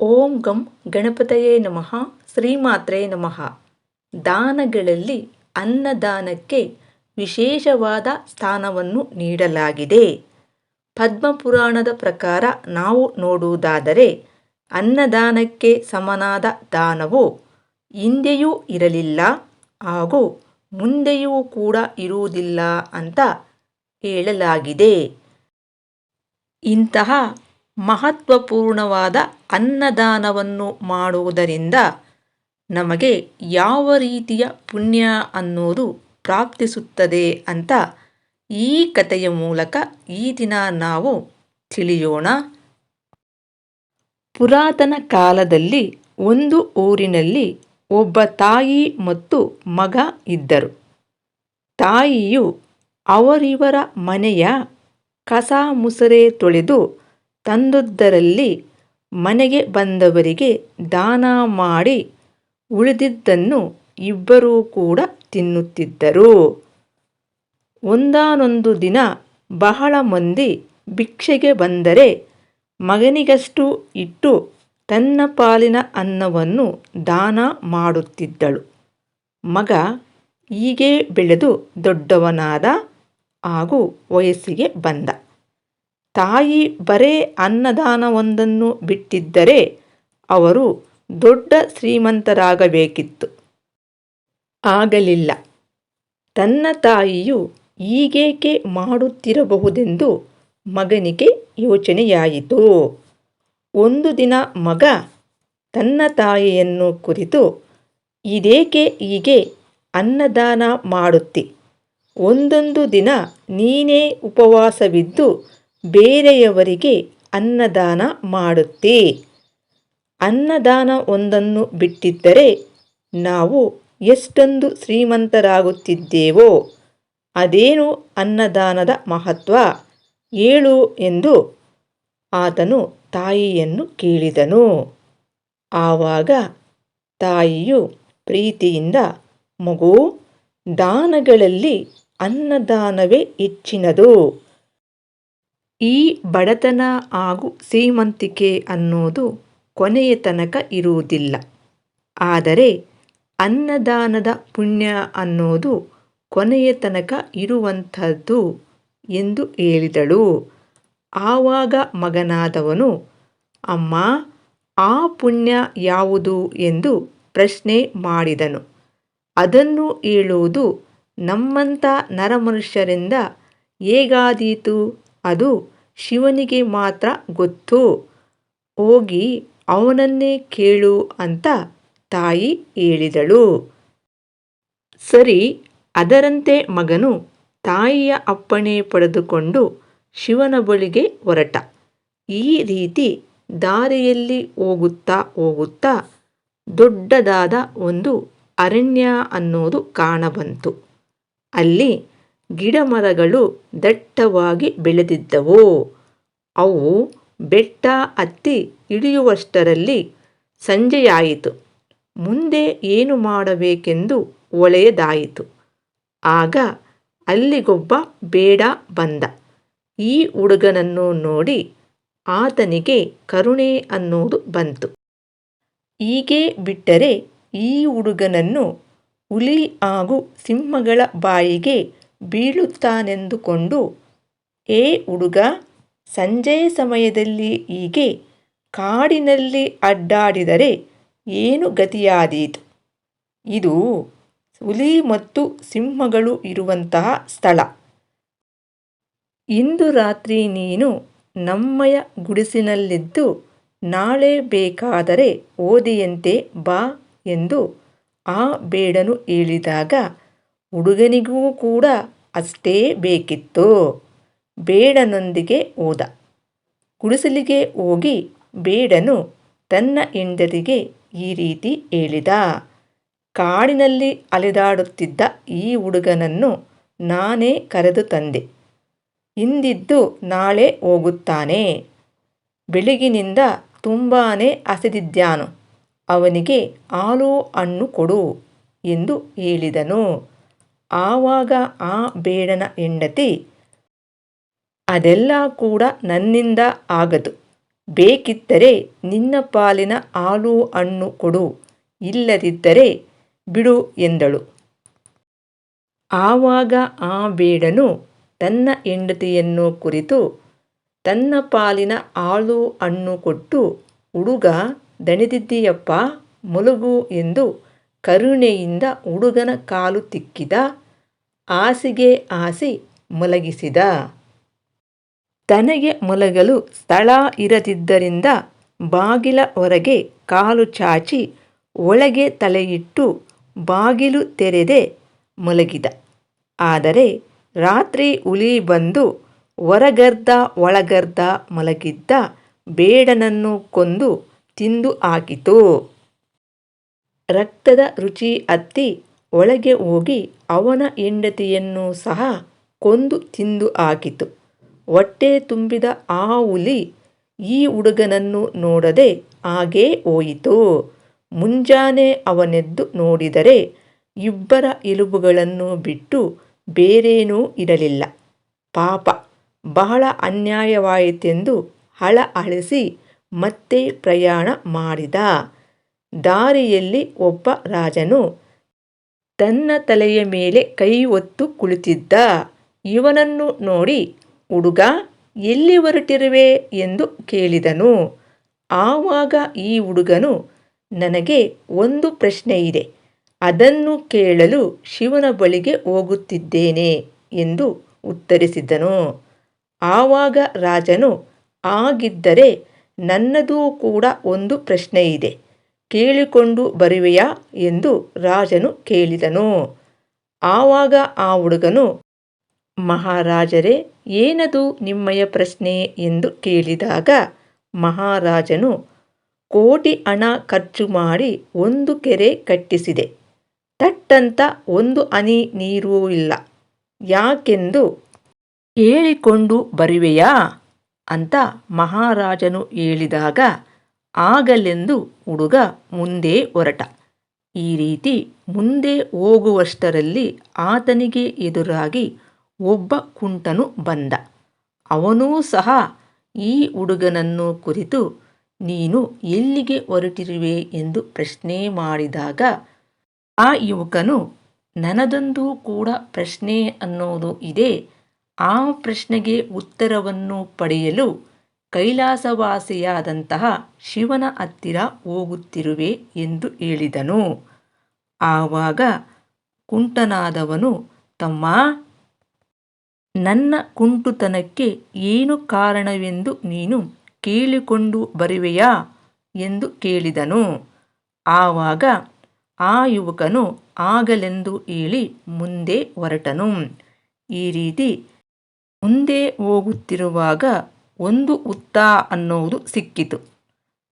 ಓಂ ಗಂ ಗಣಪತಯೇ ನಮಃ, ಶ್ರೀಮಾತ್ರೇ ನಮಃ. ದಾನಗಳಲ್ಲಿ ಅನ್ನದಾನಕ್ಕೆ ವಿಶೇಷವಾದ ಸ್ಥಾನವನ್ನು ನೀಡಲಾಗಿದೆ. ಪದ್ಮಪುರಾಣದ ಪ್ರಕಾರ ನಾವು ನೋಡುವುದಾದರೆ ಅನ್ನದಾನಕ್ಕೆ ಸಮನಾದ ದಾನವು ಹಿಂದೆಯೂ ಇರಲಿಲ್ಲ ಹಾಗೂ ಮುಂದೆಯೂ ಕೂಡ ಇರುವುದಿಲ್ಲ ಅಂತ ಹೇಳಲಾಗಿದೆ. ಇಂತಹ ಮಹತ್ವಪೂರ್ಣವಾದ ಅನ್ನದಾನವನ್ನು ಮಾಡುವುದರಿಂದ ನಮಗೆ ಯಾವ ರೀತಿಯ ಪುಣ್ಯ ಅನ್ನೋದು ಪ್ರಾಪ್ತಿಸುತ್ತದೆ ಅಂತ ಈ ಕಥೆಯ ಮೂಲಕ ಈ ದಿನ ನಾವು ತಿಳಿಯೋಣ. ಪುರಾತನ ಕಾಲದಲ್ಲಿ ಒಂದು ಊರಿನಲ್ಲಿ ಒಬ್ಬ ತಾಯಿ ಮತ್ತು ಮಗ ಇದ್ದರು. ತಾಯಿಯು ಅವರಿವರ ಮನೆಯ ಕಸ ಮುಸರೆ ತೊಳೆದು ತಂದುದರಲ್ಲಿ ಮನೆಗೆ ಬಂದವರಿಗೆ ದಾನ ಮಾಡಿ ಉಳಿದಿದ್ದನ್ನು ಇಬ್ಬರೂ ಕೂಡ ತಿನ್ನುತ್ತಿದ್ದರು. ಒಂದಾನೊಂದು ದಿನ ಬಹಳ ಮಂದಿ ಭಿಕ್ಷೆಗೆ ಬಂದರೆ ಮಗನಿಗಷ್ಟು ಇಟ್ಟು ತನ್ನ ಪಾಲಿನ ಅನ್ನವನ್ನು ದಾನ ಮಾಡುತ್ತಿದ್ದಳು. ಮಗ ಹೀಗೆ ಬೆಳೆದು ದೊಡ್ಡವನಾದ ಹಾಗೂ ವಯಸ್ಸಿಗೆ ಬಂದ. ತಾಯಿ ಬರೇ ಅನ್ನದಾನವೊಂದನ್ನು ಬಿಟ್ಟಿದ್ದರೆ ಅವರು ದೊಡ್ಡ ಶ್ರೀಮಂತರಾಗಬೇಕಿತ್ತು. ಆಗಲಿಲ್ಲ. ತನ್ನ ತಾಯಿಯು ಈಗೇಕೆ ಮಾಡುತ್ತಿರಬಹುದೆಂದು ಮಗನಿಗೆ ಯೋಚನೆಯಾಯಿತು. ಒಂದು ದಿನ ಮಗ ತನ್ನ ತಾಯಿಯನ್ನು ಕುರಿತು, ಇದೇಕೆ ಹೀಗೆ ಅನ್ನದಾನ ಮಾಡುತ್ತಿ? ಒಂದೊಂದು ದಿನ ನೀನೇ ಉಪವಾಸವಿದ್ದು ಬೇರೆಯವರಿಗೆ ಅನ್ನದಾನ ಮಾಡುತ್ತೆ. ಅನ್ನದಾನ ಒಂದನ್ನು ಬಿಟ್ಟಿದ್ದರೆ ನಾವು ಎಷ್ಟೊಂದು ಶ್ರೀಮಂತರಾಗುತ್ತಿದ್ದೇವೋ, ಅದೇನು ಅನ್ನದಾನದ ಮಹತ್ವ? ಏಳು ಎಂದು ಆತನು ತಾಯಿಯನ್ನು ಕೇಳಿದನು. ಆವಾಗ ತಾಯಿಯು ಪ್ರೀತಿಯಿಂದ, ಮಗು, ದಾನಗಳಲ್ಲಿ ಅನ್ನದಾನವೇ ಹೆಚ್ಚಿನದು. ಈ ಬಡತನ ಹಾಗೂ ಸೀಮಂತಿಕೆ ಅನ್ನೋದು ಕೊನೆಯ ತನಕ ಇರುವುದಿಲ್ಲ. ಆದರೆ ಅನ್ನದಾನದ ಪುಣ್ಯ ಅನ್ನೋದು ಕೊನೆಯ ತನಕ ಇರುವಂಥದ್ದು ಎಂದು ಹೇಳಿದಳು. ಆವಾಗ ಮಗನಾದವನು, ಅಮ್ಮ, ಆ ಪುಣ್ಯ ಯಾವುದು? ಎಂದು ಪ್ರಶ್ನೆ ಮಾಡಿದನು. ಅದನ್ನು ಹೇಳುವುದು ನಮ್ಮಂಥ ನರಮನುಷ್ಯರಿಂದ ಹೇಗಾದೀತು? ಅದು ಶಿವನಿಗೆ ಮಾತ್ರ ಗೊತ್ತು. ಹೋಗಿ ಅವನನ್ನೇ ಕೇಳು ಅಂತ ತಾಯಿ ಹೇಳಿದಳು. ಸರಿ, ಅದರಂತೆ ಮಗನು ತಾಯಿಯ ಅಪ್ಪಣೆ ಪಡೆದುಕೊಂಡು ಶಿವನ ಬಳಿಗೆ ಹೊರಟ. ಈ ರೀತಿ ದಾರಿಯಲ್ಲಿ ಹೋಗುತ್ತಾ ಹೋಗುತ್ತಾ ದೊಡ್ಡದಾದ ಒಂದು ಅರಣ್ಯ ಅನ್ನೋದು ಕಾಣಬಂತು. ಅಲ್ಲಿ ಗಿಡಮರಗಳು ದಟ್ಟವಾಗಿ ಬೆಳೆದಿದ್ದವು. ಅವು ಬೆಟ್ಟ ಹತ್ತಿ ಇಳಿಯುವಷ್ಟರಲ್ಲಿ ಸಂಜೆಯಾಯಿತು. ಮುಂದೆ ಏನು ಮಾಡಬೇಕೆಂದು ಒಳೆಯದಾಯಿತು. ಆಗ ಅಲ್ಲಿಗೊಬ್ಬ ಬೇಡ ಬಂದ. ಈ ಹುಡುಗನನ್ನು ನೋಡಿ ಆತನಿಗೆ ಕರುಣೆ ಅನ್ನೋದು ಬಂತು. ಹೀಗೆ ಬಿಟ್ಟರೆ ಈ ಹುಡುಗನನ್ನು ಹುಲಿ ಹಾಗೂ ಸಿಂಹಗಳ ಬಾಯಿಗೆ ಬೀಳುತ್ತಾನೆಂದುಕೊಂಡು ಏ ಹುಡುಗ, ಸಂಜೆಯ ಸಮಯದಲ್ಲಿ ಹೀಗೆ ಕಾಡಿನಲ್ಲಿ ಅಡ್ಡಾಡಿದರೆ ಏನು ಗತಿಯಾದೀತು? ಇದು ಹುಲಿ ಮತ್ತು ಸಿಂಹಗಳು ಇರುವಂತಹ ಸ್ಥಳ. ಇಂದು ರಾತ್ರಿ ನೀನು ನಮ್ಮಯ ಗುಡಿಸಿನಲ್ಲಿದ್ದು ನಾಳೆ ಬೇಕಾದರೆ ಓದಿಯಂತೆ ಬಾ ಎಂದು ಆ ಬೇಡನು ಹೇಳಿದಾಗ ಹುಡುಗನಿಗೂ ಕೂಡ ಅಷ್ಟೇ ಬೇಕಿತ್ತು. ಬೇಡನೊಂದಿಗೆ ಹೋದ. ಗುಡಿಸಲಿಗೆ ಹೋಗಿ ಬೇಡನು ತನ್ನ ಹೆಂಡತಿಗೆ ಈ ರೀತಿ ಹೇಳಿದ. ಕಾಡಿನಲ್ಲಿ ಅಲೆದಾಡುತ್ತಿದ್ದ ಈ ಹುಡುಗನನ್ನು ನಾನೇ ಕರೆದು ತಂದೆ. ಇಂದಿದ್ದು ನಾಳೆ ಹೋಗುತ್ತಾನೆ. ಬೆಳಗಿನಿಂದ ತುಂಬಾ ಹಸಿದಿದ್ದಾನು. ಅವನಿಗೆ ಹಾಲು ಹಣ್ಣು ಕೊಡು ಎಂದು ಹೇಳಿದನು. ಆವಾಗ ಆ ಬೇಡನ ಹೆಂಡತಿ ಅದೆಲ್ಲ ಕೂಡ ನನ್ನಿಂದ ಆಗದು. ಬೇಕಿದ್ದರೆ ನಿನ್ನ ಪಾಲಿನ ಹಾಲು ಹಣ್ಣು ಕೊಡು, ಇಲ್ಲದಿದ್ದರೆ ಬಿಡು ಎಂದಳು. ಆವಾಗ ಆ ಬೇಡನು ತನ್ನ ಹೆಂಡತಿಯನ್ನು ಕುರಿತು ತನ್ನ ಪಾಲಿನ ಹಾಲು ಹಣ್ಣು ಕೊಟ್ಟು, ಹುಡುಗ ದಣಿದಿದ್ದೀಯಪ್ಪ, ಮಲಗು ಎಂದು ಕರುಣೆಯಿಂದ ಹುಡುಗನ ಕಾಲು ತಿಕ್ಕಿದ, ಹಾಸಿಗೆ ಹಾಸಿ ಮಲಗಿಸಿದ. ತನಗೆ ಮಲಗಲು ಸ್ಥಳ ಇರದಿದ್ದರಿಂದ ಬಾಗಿಲ ಹೊರಗೆ ಕಾಲು ಚಾಚಿ ಒಳಗೆ ತಲೆಯಿಟ್ಟು ಬಾಗಿಲು ತೆರೆದೆ ಮಲಗಿದ. ಆದರೆ ರಾತ್ರಿ ಹುಲಿ ಬಂದು ಹೊರಗರ್ದ ಒಳಗರ್ದ ಮಲಗಿದ್ದ ಬೇಡನನ್ನು ಕೊಂದು ತಿಂದು ಹಾಕಿತು. ರಕ್ತದ ರುಚಿ ಅತ್ತಿ ಒಳಗೆ ಹೋಗಿ ಅವನ ಹೆಂಡತಿಯನ್ನು ಸಹ ಕೊಂದು ತಿಂದು ಹಾಕಿತು. ಹೊಟ್ಟೆ ತುಂಬಿದ ಆ ಹುಲಿ ಈ ಹುಡುಗನನ್ನು ನೋಡದೆ ಹಾಗೇ ಹೋಯಿತು. ಮುಂಜಾನೆ ಅವನೆದ್ದು ನೋಡಿದರೆ ಇಬ್ಬರ ಎಲುಬುಗಳನ್ನು ಬಿಟ್ಟು ಬೇರೇನೂ ಇರಲಿಲ್ಲ. ಪಾಪ, ಬಹಳ ಅನ್ಯಾಯವಾಯಿತೆಂದು ಹಳ ಅಳಿಸಿ ಮತ್ತೆ ಪ್ರಯಾಣ ಮಾಡಿದ. ದಾರಿಯಲ್ಲಿ ಒಬ್ಬ ರಾಜನು ತನ್ನ ತಲೆಯ ಮೇಲೆ ಕೈ ಹೊತ್ತು ಕುಳಿತಿದ್ದ. ಇವನನ್ನು ನೋಡಿ, ಹುಡುಗ, ಎಲ್ಲಿ ಹೊರಟಿರುವೆ? ಎಂದು ಕೇಳಿದನು. ಆವಾಗ ಈ ಹುಡುಗನು, ನನಗೆ ಒಂದು ಪ್ರಶ್ನೆ ಇದೆ. ಅದನ್ನು ಕೇಳಲು ಶಿವನ ಬಳಿಗೆ ಹೋಗುತ್ತಿದ್ದೇನೆ ಎಂದು ಉತ್ತರಿಸಿದನು. ಆವಾಗ ರಾಜನು, ಆಗಿದ್ದರೆ ನನ್ನದೂ ಕೂಡ ಒಂದು ಪ್ರಶ್ನೆ ಇದೆ. ಕೇಳಿಕೊಂಡು ಬರುವೆಯಾ ಎಂದು ರಾಜನು ಕೇಳಿದನು. ಆವಾಗ ಆ ಹುಡುಗನು, ಮಹಾರಾಜರೇ, ಏನದು ನಿಮ್ಮಯ ಪ್ರಶ್ನೆ? ಎಂದು ಕೇಳಿದಾಗ ಮಹಾರಾಜನು, ಕೋಟಿ ಹಣ ಖರ್ಚು ಮಾಡಿ ಒಂದು ಕೆರೆ ಕಟ್ಟಿಸಿದೆ. ತಟ್ಟಂತ ಒಂದು ಹನಿ ನೀರೂ ಇಲ್ಲ. ಯಾಕೆಂದು ಕೇಳಿಕೊಂಡು ಬರುವೆಯಾ? ಅಂತ ಮಹಾರಾಜನು ಹೇಳಿದಾಗ ಆಗಲೆಂದು ಹುಡುಗ ಮುಂದೆ ಹೊರಟ. ಈ ರೀತಿ ಮುಂದೆ ಹೋಗುವಷ್ಟರಲ್ಲಿ ಆತನಿಗೆ ಎದುರಾಗಿ ಒಬ್ಬ ಕುಂಟನು ಬಂದ. ಅವನೂ ಸಹ ಈ ಹುಡುಗನನ್ನು ಕುರಿತು, ನೀನು ಎಲ್ಲಿಗೆ ಹೊರಟಿರುವೆ? ಎಂದು ಪ್ರಶ್ನೆ ಮಾಡಿದಾಗ, ಆ ಯುವಕನು, ನನದೊಂದು ಕೂಡ ಪ್ರಶ್ನೆ ಅನ್ನೋದು ಇದೆ. ಆ ಪ್ರಶ್ನೆಗೆ ಉತ್ತರವನ್ನು ಪಡೆಯಲು ಕೈಲಾಸವಾಸಿಯಾದಂತಹ ಶಿವನ ಹತ್ತಿರ ಹೋಗುತ್ತಿರುವೆ ಎಂದು ಹೇಳಿದನು. ಆವಾಗ ಕುಂಟನಾದವನು, ತಮ್ಮ, ನನ್ನ ಕುಂಟುತನಕ್ಕೆ ಏನು ಕಾರಣವೆಂದು ನೀನು ಕೇಳಿಕೊಂಡು ಬರುವೆಯಾ? ಎಂದು ಕೇಳಿದನು. ಆವಾಗ ಆ ಯುವಕನು ಆಗಲೆಂದು ಹೇಳಿ ಮುಂದೆ ಹೊರಟನು. ಈ ರೀತಿ ಮುಂದೆ ಹೋಗುತ್ತಿರುವಾಗ ಒಂದು ಉತ್ತ ಅನ್ನೋದು ಸಿಕ್ಕಿತು.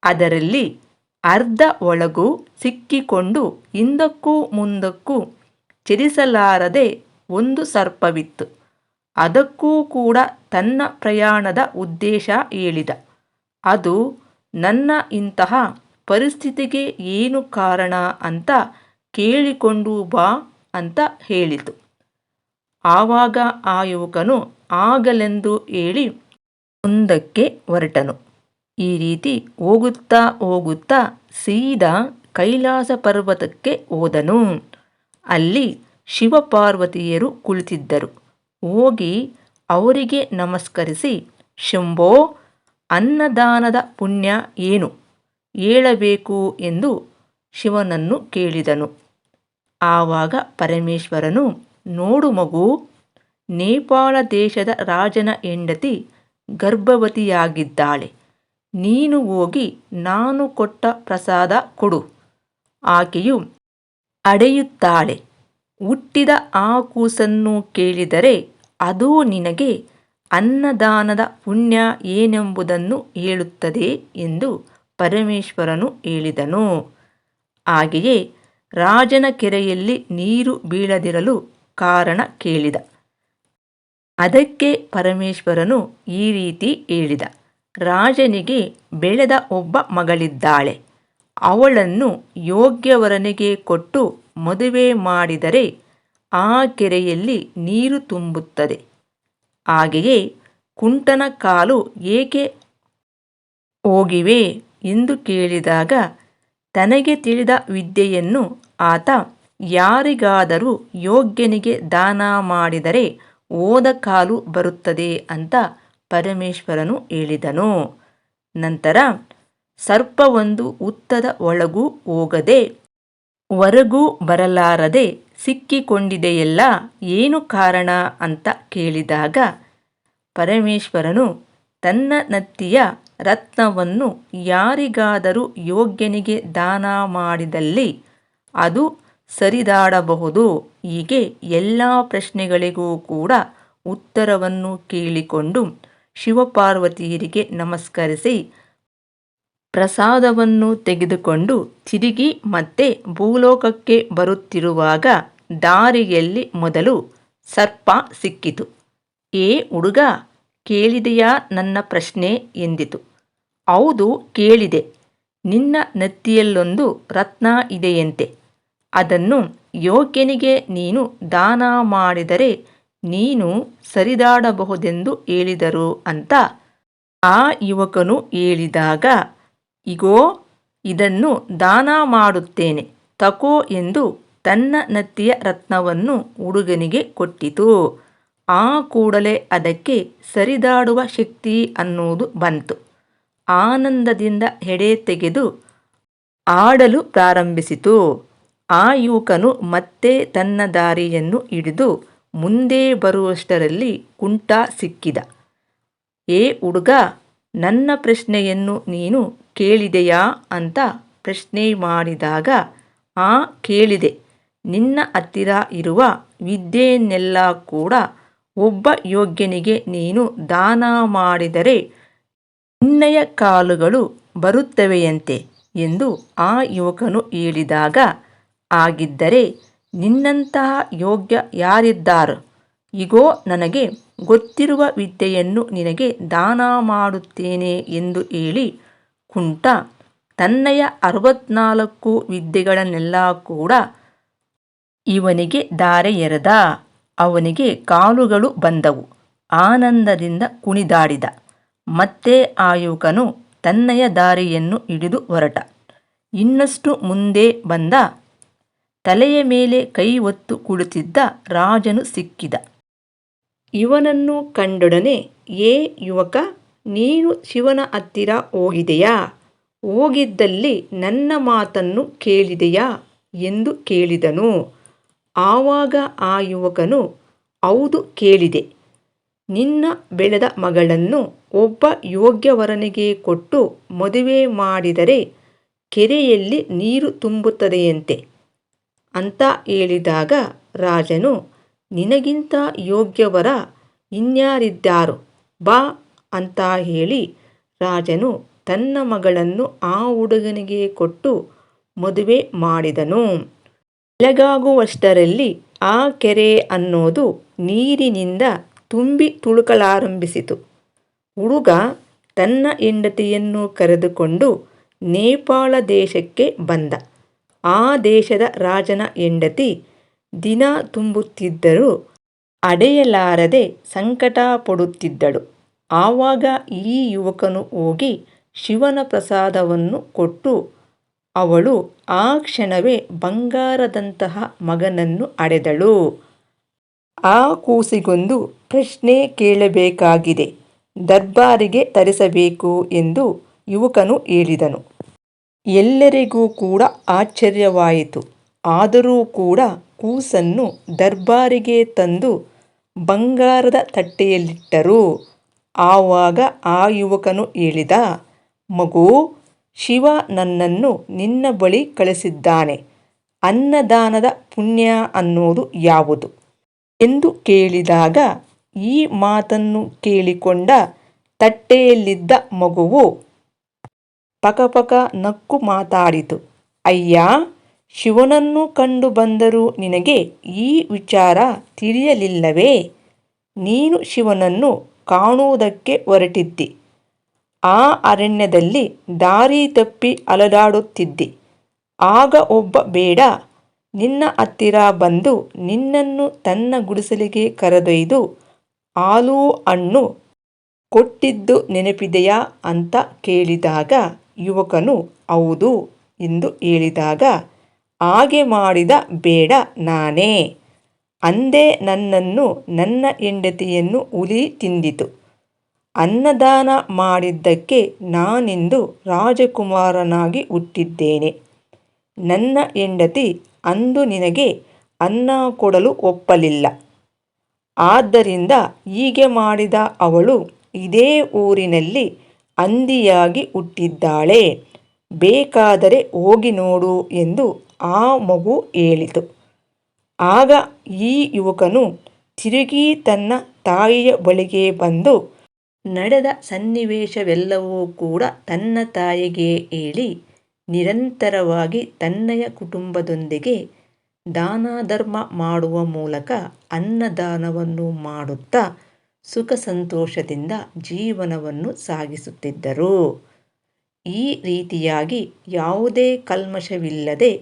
ಅದರಲ್ಲಿ ಅರ್ಧ ಒಳಗು ಸಿಕ್ಕಿಕೊಂಡು ಹಿಂದಕ್ಕೂ ಮುಂದಕ್ಕೂ ಚಲಿಸಲಾರದೆ ಒಂದು ಸರ್ಪವಿತ್ತು. ಅದಕ್ಕೂ ಕೂಡ ತನ್ನ ಪ್ರಯಾಣದ ಉದ್ದೇಶ ಹೇಳಿದ. ಅದು ನನ್ನ ಇಂತಹ ಪರಿಸ್ಥಿತಿಗೆ ಏನು ಕಾರಣ ಅಂತ ಕೇಳಿಕೊಂಡು ಬಾ ಅಂತ ಹೇಳಿತು. ಆವಾಗ ಆ ಯುವಕನು ಆಗಲೆಂದು ಹೇಳಿ ಮುಂದಕ್ಕೆ ಹೊರಟನು. ಈ ರೀತಿ ಹೋಗುತ್ತಾ ಹೋಗುತ್ತಾ ಸೀದಾ ಕೈಲಾಸ ಪರ್ವತಕ್ಕೆ ಹೋದನು. ಅಲ್ಲಿ ಶಿವಪಾರ್ವತಿಯರು ಕುಳಿತಿದ್ದರು. ಹೋಗಿ ಅವರಿಗೆ ನಮಸ್ಕರಿಸಿ, ಶಂಭೋ, ಅನ್ನದಾನದ ಪುಣ್ಯ ಏನು? ಹೇಳಬೇಕು ಎಂದು ಶಿವನನ್ನು ಕೇಳಿದನು. ಆವಾಗ ಪರಮೇಶ್ವರನು, ನೋಡು ಮಗು, ನೇಪಾಳ ದೇಶದ ರಾಜನ ಹೆಂಡತಿ ಗರ್ಭವತಿಯಾಗಿದ್ದಾಳೆ. ನೀನು ಹೋಗಿ ನಾನು ಕೊಟ್ಟ ಪ್ರಸಾದ ಕೊಡು. ಆಕೆಯು ಅಡೆಯುತ್ತಾಳೆ. ಹುಟ್ಟಿದ ಆ ಕೂಸನ್ನು ಕೇಳಿದರೆ ಅದು ನಿನಗೆ ಅನ್ನದಾನದ ಪುಣ್ಯ ಏನೆಂಬುದನ್ನು ಹೇಳುತ್ತದೆ ಎಂದು ಪರಮೇಶ್ವರನು ಹೇಳಿದನು. ಹಾಗೆಯೇ ರಾಜನ ಕೆರೆಯಲ್ಲಿ ನೀರು ಬೀಳದಿರಲು ಕಾರಣ ಕೇಳಿದ. ಅದಕ್ಕೆ ಪರಮೇಶ್ವರನು ಈ ರೀತಿ ಹೇಳಿದ. ರಾಜನಿಗೆ ಬೆಳೆದ ಒಬ್ಬ ಮಗಳಿದ್ದಾಳೆ. ಅವಳನ್ನು ಯೋಗ್ಯವರನಿಗೆ ಕೊಟ್ಟು ಮದುವೆ ಮಾಡಿದರೆ ಆ ಕೆರೆಯಲ್ಲಿ ನೀರು ತುಂಬುತ್ತದೆ. ಹಾಗೆಯೇ ಕುಂಟನ ಕಾಲು ಏಕೆ ಹೋಗಿವೆ ಎಂದು ಕೇಳಿದಾಗ ತನಗೆ ತಿಳಿದ ವಿದ್ಯೆಯನ್ನು ಆತ ಯಾರಿಗಾದರೂ ಯೋಗ್ಯನಿಗೆ ದಾನ ಮಾಡಿದರೆ ಹೋದ ಕಾಲು ಬರುತ್ತದೆ ಅಂತ ಪರಮೇಶ್ವರನು ಹೇಳಿದನು. ನಂತರ, ಸರ್ಪವೊಂದು ಉತ್ತದ ಒಳಗೂ ಹೋಗದೆ, ಹೊರಗೂ ಬರಲಾರದೆ ಸಿಕ್ಕಿಕೊಂಡಿದೆಯಲ್ಲ, ಏನು ಕಾರಣ ಅಂತ ಕೇಳಿದಾಗ, ಪರಮೇಶ್ವರನು ತನ್ನ ನತ್ತಿಯ ರತ್ನವನ್ನು ಯಾರಿಗಾದರೂ ಯೋಗ್ಯನಿಗೆ ದಾನ ಮಾಡಿದಲ್ಲಿ ಅದು ಸರಿದಾಡಬಹುದು. ಹೀಗೆ ಎಲ್ಲ ಪ್ರಶ್ನೆಗಳಿಗೂ ಕೂಡ ಉತ್ತರವನ್ನು ಕೇಳಿಕೊಂಡು ಶಿವಪಾರ್ವತಿಯರಿಗೆ ನಮಸ್ಕರಿಸಿ ಪ್ರಸಾದವನ್ನು ತೆಗೆದುಕೊಂಡು ತಿರುಗಿ ಮತ್ತೆ ಭೂಲೋಕಕ್ಕೆ ಬರುತ್ತಿರುವಾಗ ದಾರಿಯಲ್ಲಿ ಮೊದಲು ಸರ್ಪ ಸಿಕ್ಕಿತು. ಏ ಹುಡುಗ, ಕೇಳಿದೆಯಾ ನನ್ನ ಪ್ರಶ್ನೆ? ಎಂದಿತು. ಹೌದು, ಕೇಳಿದೆ. ನಿನ್ನ ನೆತ್ತಿಯಲ್ಲೊಂದು ರತ್ನ ಇದೆಯಂತೆ. ಅದನ್ನು ಯೋಗ್ಯನಿಗೆ ನೀನು ದಾನ ಮಾಡಿದರೆ ನೀನು ಸರಿದಾಡಬಹುದೆಂದು ಹೇಳಿದರು ಅಂತ ಆ ಯುವಕನು ಹೇಳಿದಾಗ, ಇಗೋ, ಇದನ್ನು ದಾನ ಮಾಡುತ್ತೇನೆ, ತಕೋ ಎಂದು ತನ್ನ ನತ್ತಿಯ ರತ್ನವನ್ನು ಹುಡುಗನಿಗೆ ಕೊಟ್ಟಿತು. ಆ ಕೂಡಲೇ ಅದಕ್ಕೆ ಸರಿದಾಡುವ ಶಕ್ತಿ ಅನ್ನುವುದು ಬಂತು. ಆನಂದದಿಂದ ಹೆಡೆ ತೆಗೆದು ಆಡಲು ಪ್ರಾರಂಭಿಸಿತು. ಆ ಯುವಕನು ಮತ್ತೆ ತನ್ನ ದಾರಿಯನ್ನು ಹಿಡಿದು ಮುಂದೆ ಬರುವಷ್ಟರಲ್ಲಿ ಕುಂಟ ಸಿಕ್ಕಿದ. ಏ ಹುಡುಗ, ನನ್ನ ಪ್ರಶ್ನೆಯನ್ನು ನೀನು ಕೇಳಿದೆಯಾ ಅಂತ ಪ್ರಶ್ನೆ ಮಾಡಿದಾಗ, ಆ ಕೇಳಿದೆ. ನಿನ್ನ ಹತ್ತಿರ ಇರುವ ವಿದ್ಯೆಯನ್ನೆಲ್ಲ ಕೂಡ ಒಬ್ಬ ಯೋಗ್ಯನಿಗೆ ನೀನು ದಾನ ಮಾಡಿದರೆ ನಿನ್ನಯ ಕಾಲುಗಳು ಬರುತ್ತವೆಯಂತೆ ಎಂದು ಆ ಯುವಕನು ಹೇಳಿದಾಗ ಹಾಗಿದ್ದರೆ ನಿನ್ನಂತಹ ಯೋಗ್ಯ ಯಾರಿದ್ದಾರೆ? ಇಗೋ, ನನಗೆ ಗೊತ್ತಿರುವ ವಿದ್ಯೆಯನ್ನು ನಿನಗೆ ದಾನ ಮಾಡುತ್ತೇನೆ ಎಂದು ಹೇಳಿ ಕುಂಟ ತನ್ನಯ ಅರವತ್ನಾಲ್ಕು ವಿದ್ಯೆಗಳನ್ನೆಲ್ಲ ಕೂಡ ಇವನಿಗೆ ದಾರೆ ಎರೆದ ಅವನಿಗೆ ಕಾಲುಗಳು ಬಂದವು. ಆನಂದದಿಂದ ಕುಣಿದಾಡಿದ. ಮತ್ತೆ ಆ ಯುವಕನು ತನ್ನಯ ದಾರಿಯನ್ನು ಹಿಡಿದು ಹೊರಟ. ಇನ್ನಷ್ಟು ಮುಂದೆ ಬಂದ ತಲೆಯ ಮೇಲೆ ಕೈ ಒತ್ತು ಕುಳಿತಿದ್ದ ರಾಜನು ಸಿಕ್ಕಿದ. ಇವನನ್ನು ಕಂಡೊಡನೆ, ಏ ಯುವಕ, ನೀನು ಶಿವನ ಹತ್ತಿರ ಹೋಗಿದೆಯಾ? ಹೋಗಿದ್ದಲ್ಲಿ ನನ್ನ ಮಾತನ್ನು ಕೇಳಿದೆಯಾ ಎಂದು ಕೇಳಿದನು. ಆವಾಗ ಆ ಯುವಕನು, ಹೌದು ಕೇಳಿದೆ. ನಿನ್ನ ಬೆಳೆದ ಮಗಳನ್ನು ಒಬ್ಬ ಯೋಗ್ಯವರನಿಗೆ ಕೊಟ್ಟು ಮದುವೆ ಮಾಡಿದರೆ ಕೆರೆಯಲ್ಲಿ ನೀರು ತುಂಬುತ್ತದೆಯಂತೆ. ಅಂತ ಹೇಳಿದಾಗ ರಾಜನು, ನಿನಗಿಂತ ಯೋಗ್ಯವರ ಇನ್ಯಾರಿದ್ದಾರು? ಬಾ ಅಂತ ಹೇಳಿ ರಾಜನು ತನ್ನ ಮಗಳನ್ನು ಆ ಹುಡುಗನಿಗೆ ಕೊಟ್ಟು ಮದುವೆ ಮಾಡಿದನು. ಬೆಳಗಾಗುವಷ್ಟರಲ್ಲಿ ಆ ಕೆರೆ ಅನ್ನೋದು ನೀರಿನಿಂದ ತುಂಬಿ ತುಳುಕಲಾರಂಭಿಸಿತು. ಹುಡುಗ ತನ್ನ ಹೆಂಡತಿಯನ್ನು ಕರೆದುಕೊಂಡು ನೇಪಾಳ ದೇಶಕ್ಕೆ ಬಂದ. ಆ ದೇಶದ ರಾಜನ ಹೆಂಡತಿ ದಿನ ತುಂಬುತ್ತಿದ್ದರೂ ಅಡೆಯಲಾರದೆ ಸಂಕಟ ಪಡುತ್ತಿದ್ದಳು ಆವಾಗ ಈ ಯುವಕನು ಹೋಗಿ ಶಿವನ ಪ್ರಸಾದವನ್ನು ಕೊಟ್ಟು ಅವಳು ಆ ಕ್ಷಣವೇ ಬಂಗಾರದಂತಹ ಮಗನನ್ನು ಅಡೆದಳು. ಆ ಕೂಸಿಗೊಂದು ಪ್ರಶ್ನೆ ಕೇಳಬೇಕಾಗಿದೆ. ದರ್ಬಾರಿಗೆ ತರಿಸಬೇಕು ಎಂದು ಯುವಕನು ಹೇಳಿದನು. ಎಲ್ಲರಿಗೂ ಕೂಡ ಆಶ್ಚರ್ಯವಾಯಿತು. ಆದರೂ ಕೂಡ ಕೂಸನ್ನು ದರ್ಬಾರಿಗೆ ತಂದು ಬಂಗಾರದ ತಟ್ಟೆಯಲ್ಲಿಟ್ಟರು. ಆವಾಗ ಆ ಯುವಕನು ಹೇಳಿದ, ಮಗು, ಶಿವ ನನ್ನನ್ನು ನಿನ್ನ ಬಳಿ ಕಳಿಸಿದ್ದಾನೆ. ಅನ್ನದಾನದ ಪುಣ್ಯ ಅನ್ನೋದು ಯಾವುದು? ಎಂದು ಕೇಳಿದಾಗ ಈ ಮಾತನ್ನು ಕೇಳಿಕೊಂಡ ತಟ್ಟೆಯಲ್ಲಿದ್ದ ಮಗುವು ಪಕಪಕ ನಕ್ಕು ಮಾತಾಡಿತು. ಅಯ್ಯ, ಶಿವನನ್ನು ಕಂಡು ಬಂದರೂ ನಿನಗೆ ಈ ವಿಚಾರ ತಿಳಿಯಲಿಲ್ಲವೇ? ನೀನು ಶಿವನನ್ನು ಕಾಣುವುದಕ್ಕೆ ಹೊರಟಿದ್ದಿ. ಆ ಅರಣ್ಯದಲ್ಲಿ ದಾರಿ ತಪ್ಪಿ ಅಲದಾಡುತ್ತಿದ್ದಿ. ಆಗ ಒಬ್ಬ ಬೇಡ, ನಿನ್ನ ಹತ್ತಿರ ಬಂದು ನಿನ್ನನ್ನು ತನ್ನ ಗುಡಿಸಲಿಗೆ ಕರೆದೊಯ್ದು ಹಾಲು ಹಣ್ಣು ಕೊಟ್ಟಿದ್ದು ನೆನಪಿದೆಯಾ? ಅಂತ ಕೇಳಿದಾಗ ಯುವಕನು, ಹೌದು ಎಂದು ಹೇಳಿದಾಗ, ಹಾಗೆ ಮಾಡಿದ ಬೇಡ ನಾನೇ ಅಂದೇ ನನ್ನನ್ನು ನನ್ನ ಹೆಂಡತಿಯನ್ನು ಹುಲಿ ತಿಂದಿತು. ಅನ್ನದಾನ ಮಾಡಿದ್ದಕ್ಕೆ ನಾನಿಂದು ರಾಜಕುಮಾರನಾಗಿ ಹುಟ್ಟಿದ್ದೇನೆ. ನನ್ನ ಹೆಂಡತಿ ಅಂದು ನಿನಗೆ ಅನ್ನ ಕೊಡಲು ಒಪ್ಪಲಿಲ್ಲ. ಆದ್ದರಿಂದ ಹೀಗೆ ಮಾಡಿದ ಅವಳು ಇದೇ ಊರಿನಲ್ಲಿ ಹಂದಿಯಾಗಿ ಹುಟ್ಟಿದ್ದಾಳೆ. ಬೇಕಾದರೆ ಹೋಗಿ ನೋಡು ಎಂದು ಆ ಮಗು ಹೇಳಿತು. ಆಗ ಈ ಯುವಕನು ತಿರುಗಿ ತನ್ನ ತಾಯಿಯ ಬಳಿಗೆ ಬಂದು, ನಡೆದ ಸನ್ನಿವೇಶವೆಲ್ಲವೂ ಕೂಡ ತನ್ನ ತಾಯಿಗೆ ಹೇಳಿ, ನಿರಂತರವಾಗಿ ತನ್ನಯ ಕುಟುಂಬದೊಂದಿಗೆ ದಾನ ಧರ್ಮ ಮಾಡುವ ಮೂಲಕ ಅನ್ನದಾನವನ್ನು ಮಾಡುತ್ತಾ ಸುಖ ಸಂತೋಷದಿಂದ ಜೀವನವನ್ನು ಸಾಗಿಸುತ್ತಿದ್ದರು. ಈ ರೀತಿಯಾಗಿ ಯಾವುದೇ ಕಲ್ಮಶವಿಲ್ಲದೆ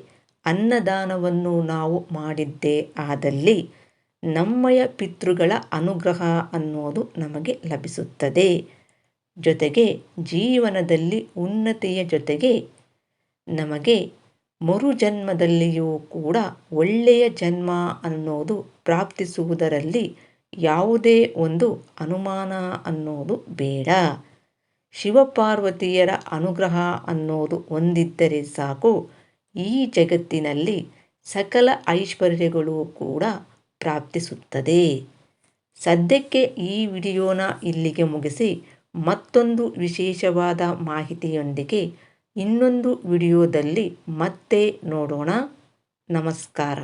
ಅನ್ನದಾನವನ್ನು ನಾವು ಮಾಡಿದ್ದೇ ಆದಲ್ಲಿ ನಮ್ಮಯ ಪಿತೃಗಳ ಅನುಗ್ರಹ ಅನ್ನೋದು ನಮಗೆ ಲಭಿಸುತ್ತದೆ. ಜೊತೆಗೆ ಜೀವನದಲ್ಲಿ ಉನ್ನತಿಯ ಜೊತೆಗೆ ನಮಗೆ ಮರುಜನ್ಮದಲ್ಲಿಯೂ ಕೂಡ ಒಳ್ಳೆಯ ಜನ್ಮ ಅನ್ನೋದು ಪ್ರಾಪ್ತಿಸುವುದರಲ್ಲಿ ಯಾವುದೇ ಒಂದು ಅನುಮಾನ ಅನ್ನೋದು ಬೇಡ. ಶಿವಪಾರ್ವತಿಯರ ಅನುಗ್ರಹ ಅನ್ನೋದು ಹೊಂದಿದ್ದರೆ ಸಾಕು. ಈ ಜಗತ್ತಿನಲ್ಲಿ ಸಕಲ ಐಶ್ವರ್ಯಗಳು ಕೂಡ ಪ್ರಾಪ್ತಿಸುತ್ತದೆ. ಸದ್ಯಕ್ಕೆ ಈ ವಿಡಿಯೋನ ಇಲ್ಲಿಗೆ ಮುಗಿಸಿ ಮತ್ತೊಂದು ವಿಶೇಷವಾದ ಮಾಹಿತಿಯೊಂದಿಗೆ ಇನ್ನೊಂದು ವಿಡಿಯೋದಲ್ಲಿ ಮತ್ತೆ ನೋಡೋಣ. ನಮಸ್ಕಾರ.